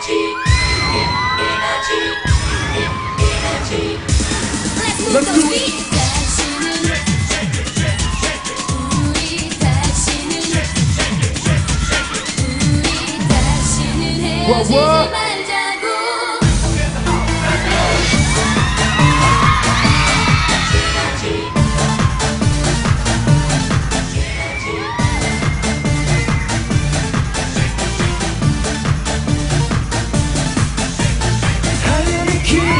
energy, energy, energy. Let's, do it. What, what? Keep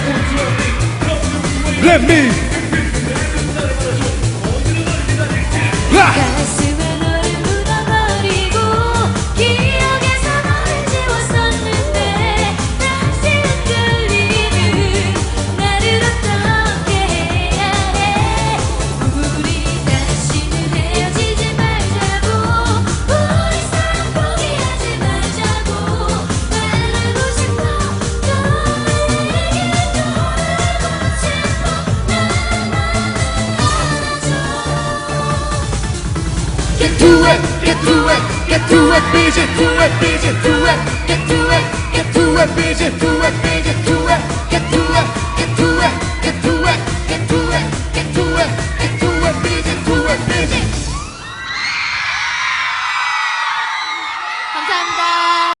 Let me it, get to it, get to it, vision, to it, vision, it, get to it, get to it, vision, to it, vision.